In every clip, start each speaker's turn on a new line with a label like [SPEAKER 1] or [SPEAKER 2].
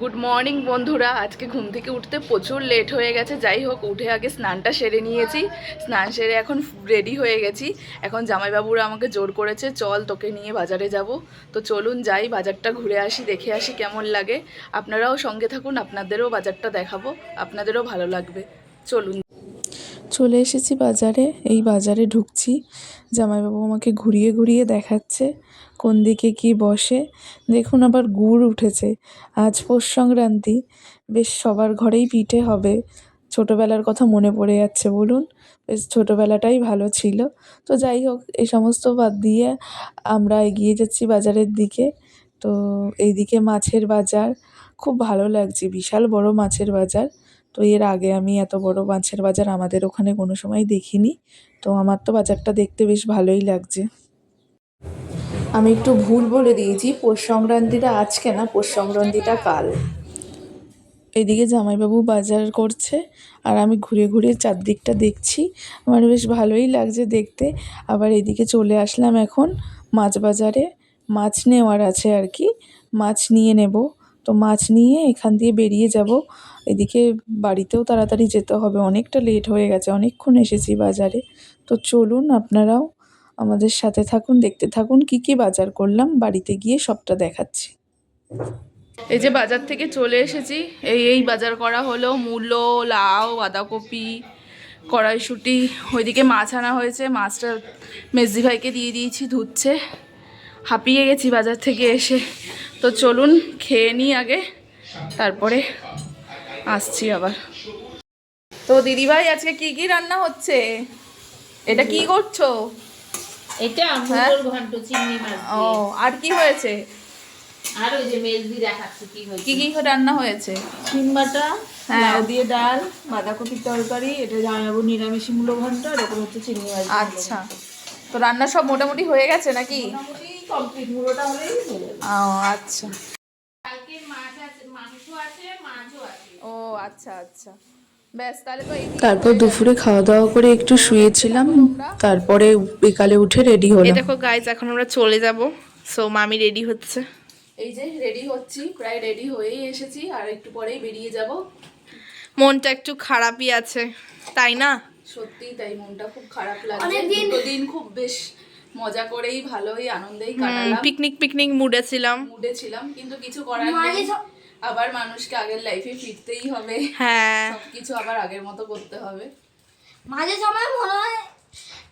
[SPEAKER 1] Good morning বন্ধুরা। আজকে ঘুম থেকে উঠতে প্রচুর লেট হয়ে গেছে। যাই হোক, উঠে আগে স্নানটা সেরে নিয়েছি। স্নান সেরে এখন রেডি হয়ে গেছি। এখন জামাইবাবুরা আমাকে জোর করেছে, চল তোকে নিয়ে বাজারে যাব। তো চলুন যাই, বাজারটা ঘুরে আসি, দেখে আসি কেমন লাগে। আপনারাও সঙ্গে থাকুন, আপনাদেরও বাজারটা দেখাবো, আপনাদেরও ভালো লাগবে। চলুন।
[SPEAKER 2] চলে এসেছি বাজারে, এই বাজারে ঢুকছি। জামাইবাবু আমাকে ঘুরিয়ে ঘুরিয়ে দেখাচ্ছে কোন দিকে কি বসে। দেখুন আবার গুড় উঠেছে, আজ পৌষ সংক্রান্তি, বেশ সবার ঘরেই পিঠে হবে। ছোটোবেলার কথা মনে পড়ে যাচ্ছে বলুন, বেশ ছোটোবেলাটাই ভালো ছিল। তো যাই হোক এই সমস্ত বাদ দিয়ে আমরা এগিয়ে যাচ্ছি বাজারের দিকে। তো এইদিকে মাছের বাজার, খুব ভালো লাগছে, বিশাল বড় মাছের বাজার। তো এর আগে আমি এত বড় মাছের বাজার আমাদের ওখানে কোনো সময় দেখিনি। তো আমার তো বাজারটা দেখতে বেশ ভালোই লাগছে। আমি একটু ভুল বলে দিয়েছি, পৌষ সংক্রান্তিটা আজকে না, পৌষ সংক্রান্তিটা কাল। এদিকে জামাইবাবু বাজার করছে, আর আমি ঘুরে ঘুরে চারদিকটা দেখছি। আমার বেশ ভালোই লাগছে দেখতে। আবার এদিকে চলে আসলাম এখন মাছ বাজারে। মাছ নেওয়ার আছে আর কি। মাছ নিয়ে নেব। তো মাছ নিয়ে এখান দিয়ে বেরিয়ে যাব। এদিকে বাড়িতেও তাড়াতাড়ি যেতে হবে। অনেকটা লেট হয়ে গেছে। অনেকক্ষণ এসেছি বাজারে। তো চলুন আপনারাও আমাদের সাথে থাকুন, দেখতে থাকুন কি কি বাজার করলাম। বাড়িতে গিয়ে সবটা দেখাচ্ছি।
[SPEAKER 1] এই যে বাজার থেকে চলে এসেছি। এই এই বাজার করা হলো মূলো, লাউ, বাঁধাকপি, কড়াইশুঁটি। ওইদিকে মাছ আনা হয়েছে। মাছটা মেজদি ভাইকে দিয়ে দিয়েছি, ধুচ্ছে। হাঁপিয়ে গেছি বাজার থেকে এসে। তো চলুন খেয়ে নিই আগে তারপরে আসছি আবার। তো দিদিভাই আজকে কি কি রান্না হচ্ছে? এটা কি করছ?
[SPEAKER 3] এটা
[SPEAKER 1] হ্যাঁ?
[SPEAKER 3] ঘন্ট চিংড়ি মাছ
[SPEAKER 1] ও আর কি হয়েছে?
[SPEAKER 3] আর ওই যে মেজদি দেখাচ্ছে কি হয়েছে।
[SPEAKER 1] কি কি রান্না হয়েছে?
[SPEAKER 3] শিম বাটা
[SPEAKER 1] হ্যাঁ।
[SPEAKER 3] লাউ দিয়ে ডাল বাঁধাকপির তরকারি এটা জামাইবাবু নিরামিষি মূলো ঘন্ট আর ওপর হচ্ছে চিংড়ি মাছ
[SPEAKER 1] আচ্ছা। তো রান্না সব মোটামুটি হয়ে গেছে নাকি?
[SPEAKER 3] মোটামুটি কমপ্লিট মুলোটা হলেই হয়ে
[SPEAKER 1] ও আচ্ছা।
[SPEAKER 3] কালকে মাছ আছে মাংস আছে মাছও আছে।
[SPEAKER 1] ও আচ্ছা আচ্ছা। ব্যাস তাহলে তো
[SPEAKER 2] তারপর দুপুরে খাওয়া দাওয়া করে একটু শুয়েছিলাম তারপরে বিকালে উঠে রেডি
[SPEAKER 1] এই
[SPEAKER 2] হলাম
[SPEAKER 1] দেখো গাইজ এখন আমরা চলে যাব। সো মামি রেডি হচ্ছে। এই যে রেডি হচ্ছি প্রায় রেডি হয়েই এসেছি আর একটু পরেই বেরিয়ে যাব। মনটা একটু খারাপই আছে তাই না? সত্যি তাই মনটা খুব খারাপ লাগছে। দুটো দিন খুব বেশ মজা করেই ভালোই আনন্দেই কাটালাম। পিকনিক পিকনিক মুডে ছিলাম। মুডে ছিলাম কিন্তু কিছু করার নেই। আবার মানুষকে আগের লাইফে ফিরতেই হবে। হ্যাঁ। সবকিছু আবার আগের মতো করতে হবে।
[SPEAKER 4] মাঝে সময় মনে হয়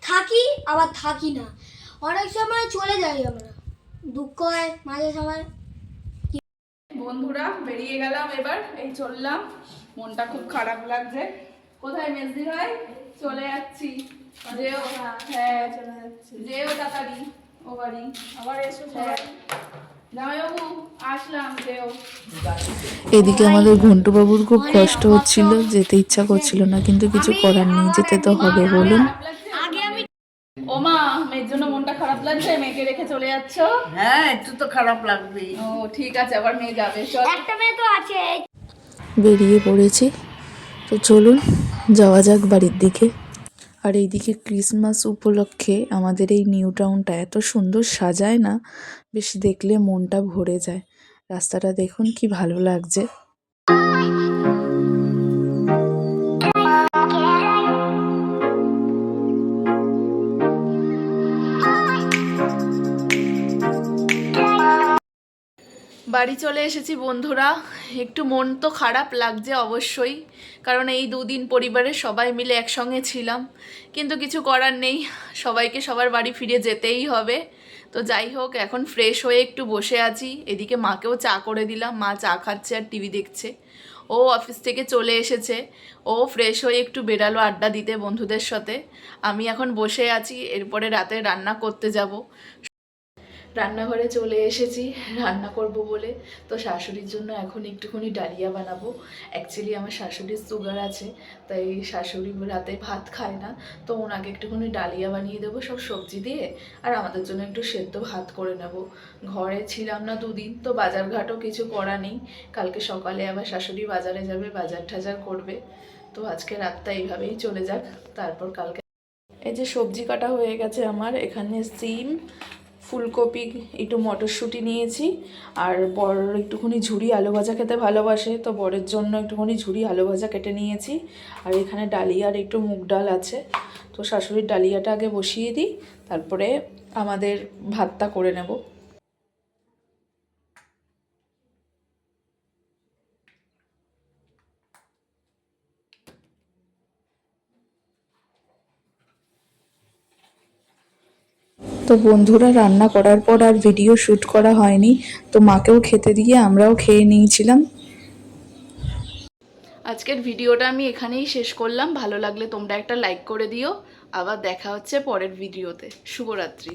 [SPEAKER 4] থাকি আবার থাকি না। অনেক সময় চলে যাই আমরা। দুঃখ হয় মাঝে সময়।
[SPEAKER 1] বন্ধুরা বেরিয়ে গেলাম এবার। এই চললাম। মনটা খুব খারাপ লাগছে। কোথায় মেজদি ভাই? চলে যাচ্ছি। যেও হ্যাঁ চলে যাচ্ছি। যেও তাড়াতাড়ি। ও বাড়ি। আবার এসো সবাই। যেও।
[SPEAKER 2] এদিকে আমাদের ঘন্টুবাবুর খুব কষ্ট হচ্ছিল যেতে ইচ্ছা করছিল না কিন্তু কিছু করার নেই যেতে তো হবে বলুন।
[SPEAKER 4] আগে আমি
[SPEAKER 1] ও মা মেয়ের জন্য মনটা খারাপ লাগছে মেয়েকে রেখে চলে যাচ্ছ?
[SPEAKER 3] হ্যাঁ একটু তো খারাপ লাগবেই।
[SPEAKER 1] ও ঠিক আছে আবার মেয়ে যাবে চল।
[SPEAKER 4] একটা মেয়ে তো আছে।
[SPEAKER 2] বেরিয়ে পড়েছি। তো চলুন, যাওয়া যাক বাড়ির দিকে। আর এইদিকে ক্রিসমাস উপলক্ষে আমাদের এই নিউ টাউনটা এত সুন্দর সাজায় না, বেশ দেখলে মনটা ভরে যায়। রাস্তাটা দেখুন কি ভালো লাগছে।
[SPEAKER 1] বাড়ি চলে এসেছি বন্ধুরা। একটু মন তো খারাপ লাগছে অবশ্যই, কারণ এই দুদিন পরিবারের সবাই মিলে একসঙ্গে ছিলাম। কিন্তু কিছু করার নেই, সবাইকে সবার বাড়ি ফিরে যেতেই হবে। তো যাই হোক, এখন ফ্রেশ হয়ে একটু বসে আছি। এদিকে মাকেও চা করে দিলাম, মা চা খাচ্ছে আর টিভি দেখছে। ও অফিস থেকে চলে এসেছে। ও ফ্রেশ হয়ে একটু বেরালো আড্ডা দিতে বন্ধুদের সাথে। আমি এখন বসে আছি, এরপরে রাতে রান্না করতে যাব। রান্নাঘরে চলে এসেছি, রান্না করব বলে। তো শাশুড়ির জন্য এখন একটুখানি ডালিয়া বানাবো। অ্যাকচুয়ালি আমার শাশুড়ির সুগার আছে, তাই শাশুড়ি রাতে ভাত খায় না। তো ওনাকে একটুখানি ডালিয়া বানিয়ে দেবো সব সবজি দিয়ে, আর আমাদের জন্য একটু সেদ্ধ ভাত করে নেব। ঘরে ছিলাম না দুদিন, তো বাজার ঘাটও কিছু করা নেই। কালকে সকালে আবার শাশুড়ি বাজারে যাবে, বাজার টাজার করবে। তো আজকে রাতটা এইভাবেই চলে যাক, তারপর কালকে। এই যে সবজি কাটা হয়ে গেছে আমার, এখানে সিম
[SPEAKER 2] ফুলকপি, একটু মটরশুঁটি নিয়েছি। আর বর একটুখানি ঝুড়ি আলু ভাজা খেতে ভালোবাসে, তো বরের জন্য একটুখানি ঝুড়ি আলু ভাজা কেটে নিয়েছি। আর এখানে ডালিয়ার একটু মুগ ডাল আছে, তো শাশুড়ির ডালিয়াটা আগে বসিয়ে দিই, তারপরে আমাদের ভাতটা করে নেব। তো বন্ধুরা রান্না করার পর আর ভিডিও শ্যুট করা হয়নি। তো মাকেও খেতে দিয়ে আমরাও খেয়ে নিয়েছিলাম।
[SPEAKER 1] আজকের ভিডিওটা আমি এখানেই শেষ করলাম। ভালো লাগলে তোমরা একটা লাইক করে দিও। আবার দেখা হচ্ছে পরের ভিডিওতে শুভরাত্রি।